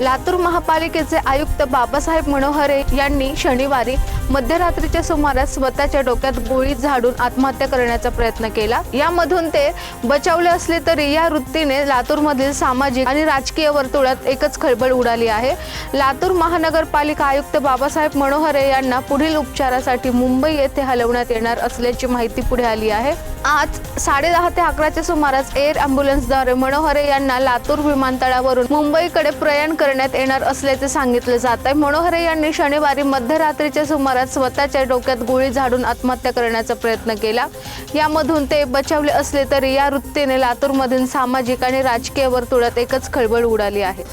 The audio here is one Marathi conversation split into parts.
लातूर महापालिकेचे आयुक्त बाबासाहेब मनोहरे यांनी शनिवारी मध्यरात्रीच्या सुमारास स्वतःच्या डोक्यात गोळी झाडून आत्महत्या करण्याचा प्रयत्न केला. यामधून ते बचावले असले तरी या वृत्तीने लातूरमधील सामाजिक आणि राजकीय वर्तुळात एकच खळबळ उडाली आहे. लातूर महानगरपालिका आयुक्त बाबासाहेब मनोहरे यांना पुढील उपचारासाठी मुंबई येथे हलवण्यात येणार असल्याची माहिती पुढे आली आहे. आज साडे दहा ते अकराच्या सुमारास एअर अँब्युलन्सद्वारे मनोहरे यांना लातूर विमानतळावरून मुंबईकडे प्रयाण करण्यात येणार असल्याचे सांगितले जात आहे. मनोहरे यांनी शनिवारी मध्यरात्रीच्या सुमारास स्वतःच्या डोक्यात गोळी झाडून आत्महत्या करण्याचा प्रयत्न केला. यामधून ते बचावले असले तरी या वृत्तीने लातूरमधील सामाजिक आणि राजकीय वर्तुळात एकच खळबळ उडाली आहे.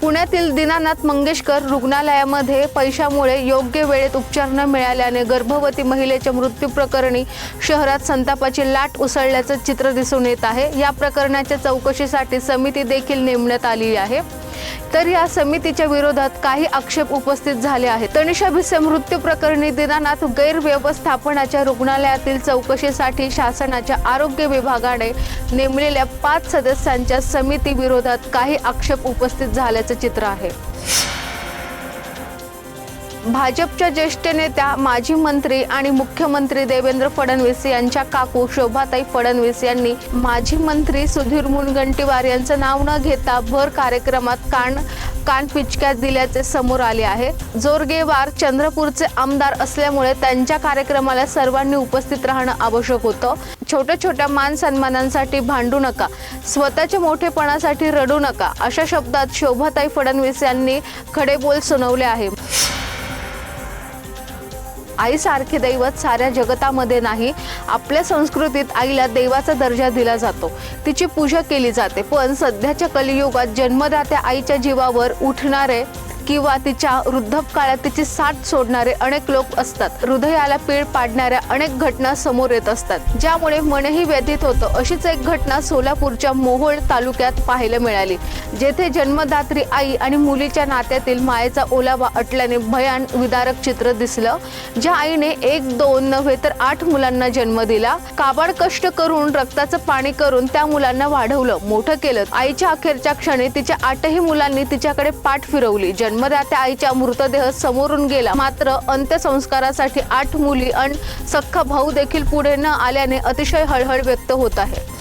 पुण्यातील दीनानाथ मंगेशकर रुग्णालयामध्ये पैशामुळे योग्य वेळेत उपचार न मिळाल्याने गर्भवती महिलेच्या मृत्यू प्रकरणी शहरात संतापाची लाट उसळल्याचं चित्र दिसून येत आहे. या प्रकरणाच्या चौकशीसाठी समिती देखील नेमण्यात आली आहे. तर या समितीच्या विरोधात काही आक्षेप उपस्थित झाले आहेत. तनिषा भिसे मृत्यू प्रकरणी दिनानाथ गैरव्यवस्थापनाच्या रुग्णालयातील चौकशीसाठी शासनाच्या आरोग्य विभागाने नेमलेल्या पाच सदस्यांच्या समिती विरोधात काही आक्षेप उपस्थित झाल्याचं चित्र आहे. भाजपच्या ज्येष्ठ नेत्या माजी मंत्री आणि मुख्यमंत्री देवेंद्र फडणवीस यांच्या काकू शोभाताई फडणवीस यांनी माजी मंत्री सुधीर मुनगंटीवार यांचं नाव न घेता भर कार्यक्रमात कान कान पिचक्यात दिल्याचे समोर आले आहे. जोरगेवार चंद्रपूरचे आमदार असल्यामुळे त्यांच्या कार्यक्रमाला सर्वांनी उपस्थित राहणं आवश्यक होतं. छोट्या छोट्या मान सन्मानांसाठी भांडू नका स्वतःच्या मोठेपणासाठी रडू नका अशा शब्दात शोभाताई फडणवीस यांनी खडे बोल सुनावले आहे. आईसारखे दैवत साऱ्या जगतामध्ये नाही. आपल्या संस्कृतीत आईला देवाचा दर्जा दिला जातो. तिची पूजा केली जाते. पण सध्याच्या कलियुगात जन्मदात्या आईच्या जीवावर उठणारे किंवा तिच्या वृद्धपकाळात तिची साथ सोडणारे अनेक लोक असतात. हृदयाला पीळ पाडणाऱ्या अनेक घटना समोर येत असतात. ज्यामुळे मनही व्यथित होतं. अशीच एक घटना सोलापूरच्या मोहोळ तालुक्यात पाहायला मिळाली. जेथे जन्मदात्री आई आणि मुलीच्या नात्यातील मायेचा ओलावा अटल्याने भयान विदारक चित्र दिसलं. ज्या आईने एक दोन नव्हे तर आठ मुलांना जन्म दिला. काबाड कष्ट करून रक्ताचं पाणी करून त्या मुलांना वाढवलं मोठं केलं. आईच्या अखेरच्या क्षणी तिच्या आठही मुलांनी तिच्याकडे पाठ फिरवली. जन्मदात्या आईच्या मृतदेह समोरून गेला. मात्र अंत्यसंस्कारासाठी आठ मुली आणि सख्खा भाऊ देखील पुढे न आल्याने अतिशय हळहळ व्यक्त होत आहे.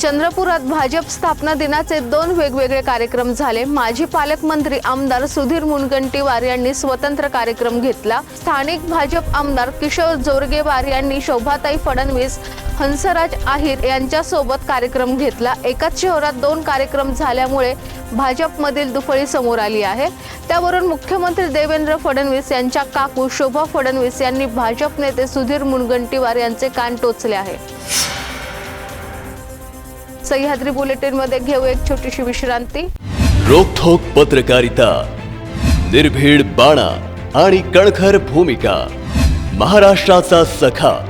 चंद्रपुरात भाजप स्थापना दिनाचे दोन वेगवेगळे कार्यक्रम झाले. माजी पालकमंत्री आमदार सुधीर मुनगंटीवार यांनी स्वतंत्र कार्यक्रम घेतला. स्थानिक भाजप आमदार किशोर जोरगेवार यांनी शोभाताई फडणवीस हंसराज आहिर यांच्यासोबत कार्यक्रम घेतला. एकाच शहरात दोन कार्यक्रम झाल्यामुळे भाजपमधील दुफळी समोर आली आहे. त्यावरून मुख्यमंत्री देवेंद्र फडणवीस यांच्या काकू शोभा फडणवीस यांनी भाजप नेते सुधीर मुनगंटीवार यांचे कान टोचले आहे. सह्याद्री बुलेटिनमध्ये घेऊ एक छोटीशी विश्रांती. रोखोक पत्रकारिता निर्भीड बाणा आणि कणखर भूमिका महाराष्ट्राचा सखा.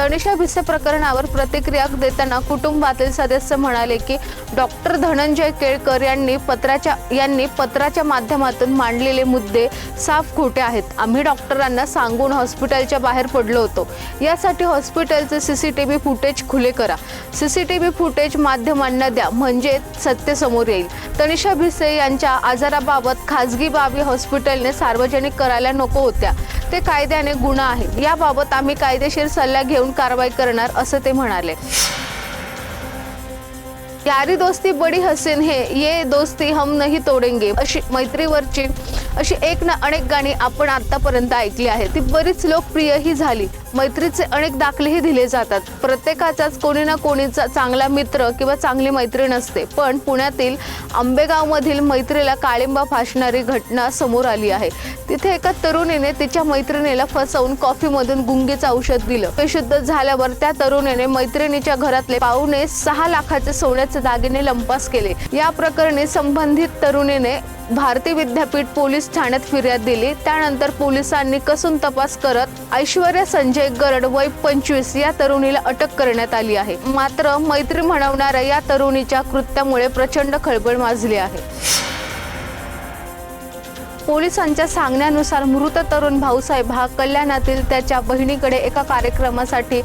तनिषा भिसे प्रकरणावर प्रतिक्रिया देताना कुटुंबातील सदस्य म्हणाले की डॉक्टर धनंजय केळकर यांनी पत्राच्या यांनी पत्राच्या माध्यमातून मांडलेले मुद्दे साफ खोटे आहेत. आम्ही डॉक्टरांना सांगून हॉस्पिटलच्या बाहेर पडलो होतो. यासाठी हॉस्पिटलचे सीसीटीव्ही फुटेज खुले करा. सीसीटीव्ही फुटेज माध्यमांना द्या म्हणजे सत्य समोर येईल. तनिषा भिसे यांच्या आजाराबाबत खाजगी बाबी हॉस्पिटलने सार्वजनिक करायला नको होत्या. ते कायद्याने गुन्हा आहे. याबाबत आम्ही कायदेशीर सल्ला घेऊन कारवाई करणार असं ते म्हणाले. यारी दोस्ती बडी हसीन हे ये दोस्ती हम नहीं तोडेंगे अशी मैत्रीवरची अशी एक ना अनेक गाणी आपण आतापर्यंत ऐकली आहे ती बरीच लोकप्रियही झाली. मैत्रीचे अनेक दाखलेही दिले जातात. प्रत्येकाचाच कोणी ना कोणीचा चांगला मित्र किंवा चांगली मैत्रीण असते पण पुण्यातील आंबेगावमधील मैत्रीला काळिंबा फासणारी घटना समोर आली आहे. तिथे एका तरुणीने तिच्या मैत्रिणीला फसवून कॉफीमधून गुंगीचं औषध दिलं. बेशुद्ध झाल्यावर त्या तरुणीने मैत्रिणीच्या घरातले पाहुणे सहा लाखाचे सोन्याचे दागिने लंपास केले. या प्रकरणी संबंधित तरुणीने भारती विद्यापीठ पोलीस ठाण्यात फिर्याद दिली. त्यानंतर पोलिसांनी कसून तपास करत ऐश्वर्या संजय म्हणजे गरड वय पंचवीस या तरुणीला अटक करण्यात आली आहे. मात्र मैत्री म्हणवणाऱ्या या तरुणीच्या कृत्यामुळे प्रचंड खळबळ माजली आहे. पोलिसांच्या सांगण्यानुसार मृत तरुण भाऊसाहेब हा कल्याणातील त्याच्या बहिणीकडे एका कार्यक्रमासाठी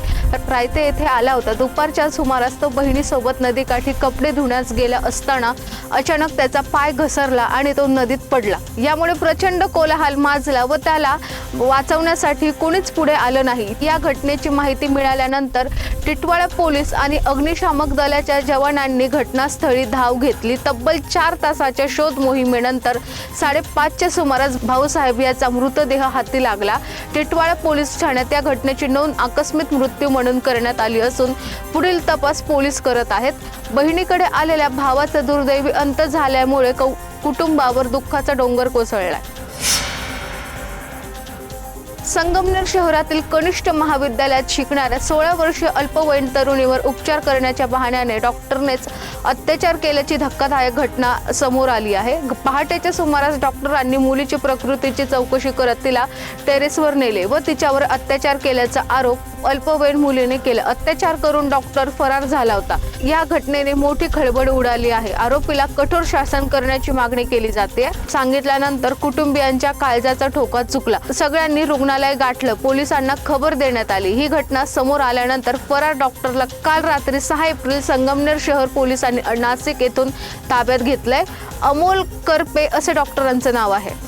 रायते येथे आला होता. दुपारच्या सुमारास तो बहिणीसोबत नदीकाठी कपडे धुण्यास गेला असताना अचानक त्याचा पाय घसरला आणि तो नदीत पडला. यामुळे प्रचंड कोलाहल माजला व त्याला वाचवण्यासाठी कोणीच पुढे आलं नाही. या घटनेची माहिती मिळाल्यानंतर टिटवाळा पोलीस आणि अग्निशामक दलाच्या जवानांनी घटनास्थळी धाव घेतली. तब्बल चार तासाच्या शोध मोहिमेनंतर साडेपाचच्या सुमारास भाऊसाहेब याचा मृतदेह हाती लागला. टिटवाळा पोलीस ठाण्यात या घटनेची नोंद आकस्मिक मृत्यू म्हणून करण्यात आली असून पुढील तपास पोलीस करत आहेत. बहिणीकडे आलेल्या भावाचा दुर्दैवी अंत झाल्यामुळे कुटुंबावर दुःखाचा डोंगर कोसळलाय. संगमनेर शहरातील कनिष्ठ महाविद्यालयात शिकणाऱ्या सोळा वर्षीय अल्पवयीन तरुणीवर उपचार करण्याच्या बहाण्याने डॉक्टरनेच अत्याचार केल्याची धक्कादायक घटना समोर आली आहे. पहाटेच्या सुमारास डॉक्टरांनी मुलीची प्रकृतीची चौकशी करत तिला टेरेसवर नेले व तिच्यावर अत्याचार केल्याचा आरोप अल्पवयीन मुलीने केलं. अत्याचार करून डॉक्टर फरार झाला होता. या घटनेने मोठी खळबळ उडाली आहे. आरोपीला कठोर शासन करण्याची मागणी केली जाते. सांगितल्यानंतर कुटुंबियांच्या काळजाचा ठोका चुकला. सगळ्यांनी रुग्णालय गाठलं. पोलिसांना खबर देण्यात आली. ही घटना समोर आल्यानंतर फरार डॉक्टरला काल रात्री सहा एप्रिल संगमनेर शहर पोलिसांनी नाशिक येथून ताब्यात घेतलंय. अमोल करपे असे डॉक्टरांचं नाव आहे.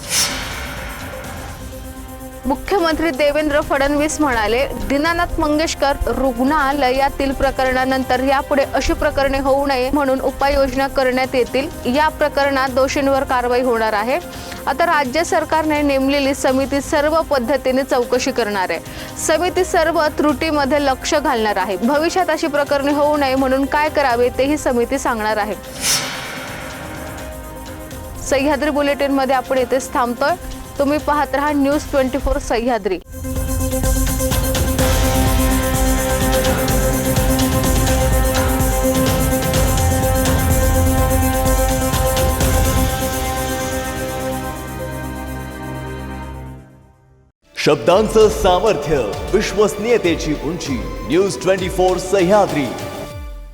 मुख्यमंत्री देवेंद्र फडणवीस म्हणाले दीनानाथ मंगेशकर रुग्णालयातील प्रकरणानंतर यापुढे अशी प्रकरणे होऊ नये म्हणून उपाययोजना करण्यात येतील. या प्रकरणात दोषींवर कारवाई होणार आहे. आता राज्य सरकारने नेमलेली समिती सर्व पद्धतीने चौकशी करणार आहे. समिती सर्व त्रुटीमध्ये लक्ष घालणार आहे. भविष्यात अशी प्रकरणे होऊ नये म्हणून काय करावे तेही समिती सांगणार आहे. सह्याद्री बुलेटिनमध्ये आपण इथेच थांबतोय. तुम्ही पाहत राहा न्यूज ट्वेंटी फोर सह्याद्री. शब्दांचं सामर्थ्य विश्वसनीयतेची उंची न्यूज ट्वेंटी फोर सह्याद्री.